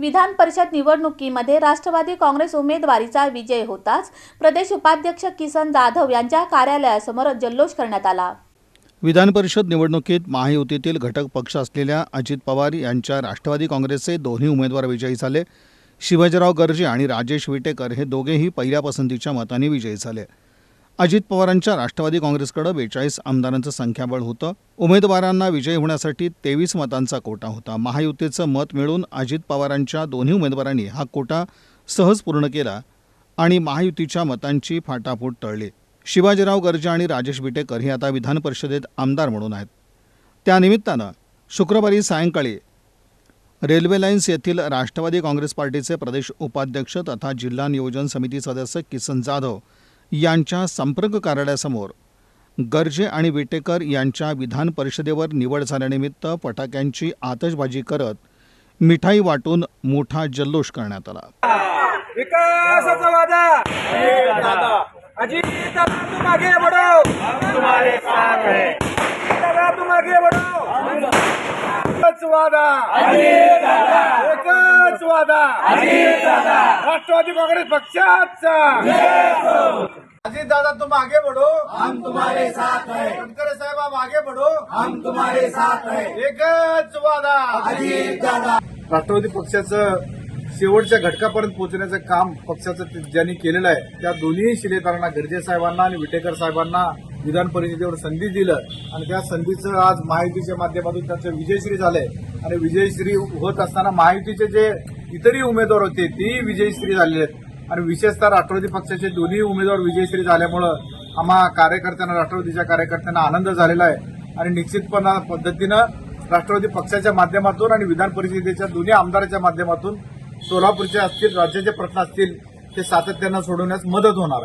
विधान परिषद निवडणुकीमध्ये राष्ट्रवादी काँग्रेस उमेदवारीचा विजय होताच प्रदेश उपाध्यक्ष किसन जाधव यांच्या कार्यालयासमोर जल्लोष करण्यात आला. विधान परिषद निवडणुकीत महायुतीतील घटक पक्ष असलेल्या अजित पवार यांच्या राष्ट्रवादी काँग्रेसचे दोन्ही उमेदवार विजयी झाले. शिवाजीराव गर्जे आणि राजेश विटेकर हे दोघेही पहिल्या पसंतीच्या मतांनी विजयी झाले. अजित पवारांच्या राष्ट्रवादी काँग्रेसकडे बेचाळीस आमदारांचं संख्याबळ होतं. उमेदवारांना विजयी होण्यासाठी तेवीस मतांचा कोटा होता. महायुतीचं मत मिळून अजित पवारांच्या दोन्ही उमेदवारांनी हा कोटा सहज पूर्ण केला आणि महायुतीच्या मतांची फाटाफूट टळली. शिवाजीराव गर्जे आणि राजेश विटेकर हे आता विधान परिषदेत आमदार म्हणून आहेत. त्यानिमित्तानं शुक्रवारी सायंकाळी रेल्वे लाईन्स येथील राष्ट्रवादी काँग्रेस पार्टीचे प्रदेश उपाध्यक्ष तथा जिल्हा नियोजन समिती सदस्य किसन जाधव यांच्या संपर्क कार्यालयासमोर गर्जे आणि विटेकर यांच्या विधान परिषदेवर निवड झाल्यानिमित्त फटाक्यांची आतषबाजी करत मिठाई वाटून मोठा जल्लोष करण्यात आला. विकासाचा वादा! अजीत दादा राष्ट्रवादी काँग्रेस पक्षाचा. अजीत दादा तुम आगे बढ़ो हम तुम्हारे साथ हैं. तटकरे साहेब आप आगे बढ़ो हम तुम्हारे साथ हैं. एकच वादा. अजीत दादा. राष्ट्रवादी पक्षाचं शेवटच्या घटकापर्यंत पोहोचण्याचं काम पक्षाचं ते- ज्यांनी केलेलं आहे त्या दोन्ही शिलेदारांना गर्जे साहेबांना आणि विटेकर साहेबांना विधान परिषदेवर संधी दिलं. आणि त्या संधीचं आज महायुतीच्या माध्यमातून त्यांचं विजयश्री झालंय. आणि विजयश्री होत असताना महायुतीचे जे इतरही उमेदवार होते तेही विजयश्री झालेले आहेत. आणि विशेषतः राष्ट्रवादी पक्षाचे दोन्ही उमेदवार विजयश्री झाल्यामुळं आम्हा कार्यकर्त्यांना राष्ट्रवादीच्या कार्यकर्त्यांना आनंद झालेला आहे. आणि निश्चितपणा पद्धतीनं राष्ट्रवादी पक्षाच्या माध्यमातून आणि विधान परिषदेच्या दोन्ही आमदाराच्या माध्यमातून सोलापूरचे असतील राज्याचे प्रश्न असतील ते सातत्यानं सोडवण्यास मदत होणार आहे.